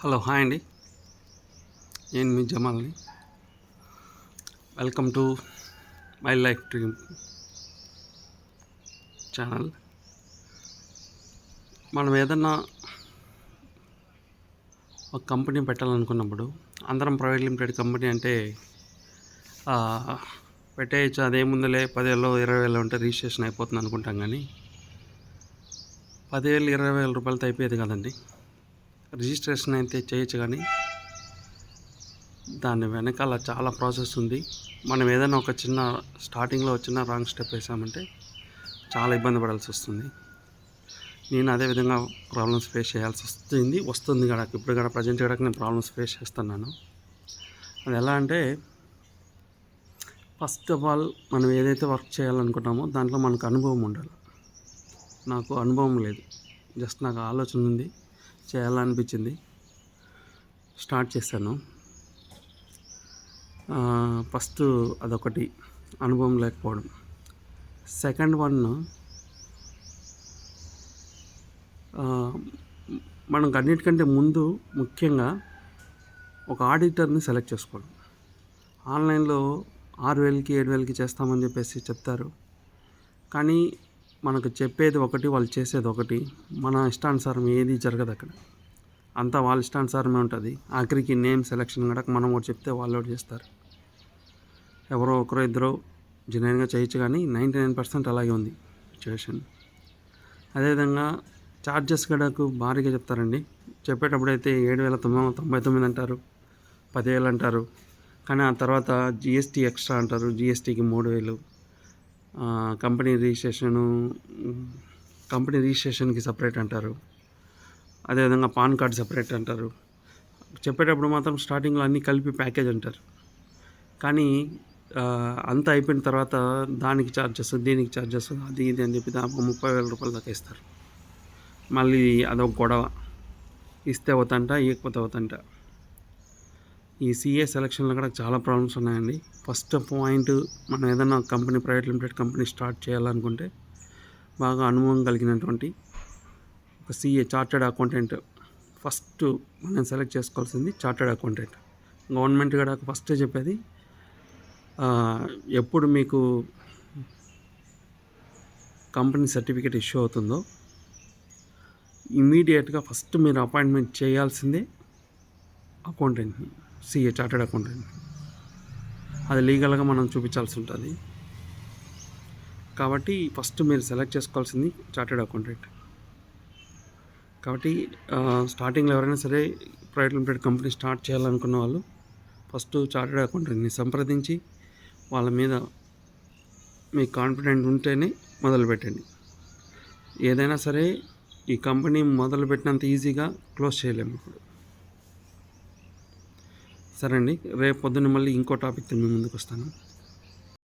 Hello hi అండి. నేను మీ జమాల్ని. Welcome to my life dream channel. మనం ఏదన్నా ఒక కంపెనీ పెట్టాలనుకున్నప్పుడు అందరం ప్రైవేట్ లిమిటెడ్ కంపెనీ అంటే పెట్టేయచ్చు. అదేముందులే పదివేలు ఇరవై వేలు ఉంటే రిజిస్ట్రేషన్ అయిపోతుంది అనుకుంటాం కానీ పదివేలు ఇరవై వేల రూపాయలతో అయిపోయేది కదండి. రిజిస్ట్రేషన్ అయితే చేయొచ్చు కానీ దాని వెనకాల చాలా ప్రాసెస్ ఉంది. మనం ఏదైనా ఒక చిన్న స్టార్టింగ్లో చిన్న రాంగ్ స్టెప్ వేసామంటే చాలా ఇబ్బంది పడాల్సి వస్తుంది. నేను అదే విధంగా ప్రాబ్లమ్స్ ఫేస్ చేయాల్సి వస్తుంది వస్తుంది కూడా ఇప్పుడు కూడా ప్రజెంట్ కూడా నేను ప్రాబ్లమ్స్ ఫేస్ చేస్తున్నాను. అది ఎలా అంటే ఫస్ట్ ఆఫ్ ఆల్ మనం ఏదైతే వర్క్ చేయాలనుకుంటామో దాంట్లో మనకు అనుభవం ఉండాలి. నాకు అనుభవం లేదు. జస్ట్ నాకు ఆలోచన ఉంది. చేయాలనిపించింది. స్టార్ట్ చేశాను. ఫస్ట్ అదొకటి అనుభవం లేకపోవడం. సెకండ్ వన్ మనం మనకు అన్నిటికంటే ముందు ముఖ్యంగా ఒక ఆడిటర్ని సెలెక్ట్ చేసుకోవడం. ఆన్లైన్లో ఆరు వేలకి ఏడు వేలకి చేస్తామని చెప్పేసి చెప్తారు. కానీ మనకు చెప్పేది ఒకటి వాళ్ళు చేసేది ఒకటి. మన ఇష్టానుసారం ఏది జరగదు అక్కడ. అంతా వాళ్ళ ఇష్టానుసారమే ఉంటుంది. ఆఖరికి నేమ్ సెలెక్షన్ కూడా మనం ఒకటి చెప్తే వాళ్ళు ఒకటి చేస్తారు. ఎవరో ఒకరో ఇద్దరు జెన్యున్గా చేయొచ్చు కానీ నైంటీ నైన్ పర్సెంట్ అలాగే ఉంది సిచ్యువేషన్ అదేవిధంగా ఛార్జెస్ గడకు భారీగా చెప్తారండి. చెప్పేటప్పుడు అయితే ఏడు వేల తొమ్మిది వందల తొంభై తొమ్మిది అంటారు పదివేలు అంటారు. కానీ ఆ తర్వాత జిఎస్టీ ఎక్స్ట్రా అంటారు. జిఎస్టీకి మూడు వేలు. కంపెనీ రిజిస్ట్రేషను కంపెనీ రిజిస్ట్రేషన్కి సపరేట్ అంటారు. అదేవిధంగా పాన్ కార్డ్ సపరేట్ అంటారు. చెప్పేటప్పుడు మాత్రం స్టార్టింగ్లో అన్నీ కలిపి ప్యాకేజ్ అంటారు. కానీ అంతా అయిపోయిన తర్వాత దానికి ఛార్జెస్ దీనికి ఛార్జెస్ అది ఇది అని చెప్పి దాదాపు ముప్పై వేల రూపాయల దాకా ఇస్తారు. మళ్ళీ అదొక గొడవ. ఇస్తే అవుతంట ఇవ్వకపోతే అవుతంట. ఈ సిఏ సెలక్షన్లో కూడా చాలా ప్రాబ్లమ్స్ ఉన్నాయండి. ఫస్ట్ పాయింట్ మనం ఏదైనా company private limited company start చేయాలనుకుంటే బాగా అనుభవం కలిగినటువంటి ఒక సీఏ చార్టెడ్ అకౌంటెంట్ ఫస్ట్ మనం సెలెక్ట్ చేసుకోవాల్సింది చార్టెడ్ అకౌంటెంట్ గవర్నమెంట్ కూడా ఫస్ట్ చెప్పేది ఎప్పుడు మీకు కంపెనీ సర్టిఫికేట్ ఇష్యూ అవుతుందో ఇమీడియట్గా ఫస్ట్ మీరు అపాయింట్మెంట్ చేయాల్సిందే అకౌంటెంట్ని సిఏ చార్టెడ్ అకౌంటెంట్ అది లీగల్గా మనం చూపించాల్సి ఉంటుంది. కాబట్టి ఫస్ట్ మీరు సెలెక్ట్ చేసుకోవాల్సింది చార్టెడ్ అకౌంటెంట్ కాబట్టి స్టార్టింగ్లో ఎవరైనా సరే ప్రైవేట్ లిమిటెడ్ కంపెనీ స్టార్ట్ చేయాలనుకున్న వాళ్ళు ఫస్ట్ చార్టెడ్ అకౌంటెంట్ని సంప్రదించి వాళ్ళ మీద మీకు కాన్ఫిడెంట్ ఉంటేనే మొదలుపెట్టండి ఏదైనా సరే ఈ కంపెనీ మొదలుపెట్టినంత ఈజీగా క్లోజ్ చేయలేము ఇప్పుడు. సరే అండి. రేపు పొద్దున్న మళ్ళీ ఇంకో టాపిక్తో మీ ముందుకు వస్తాను.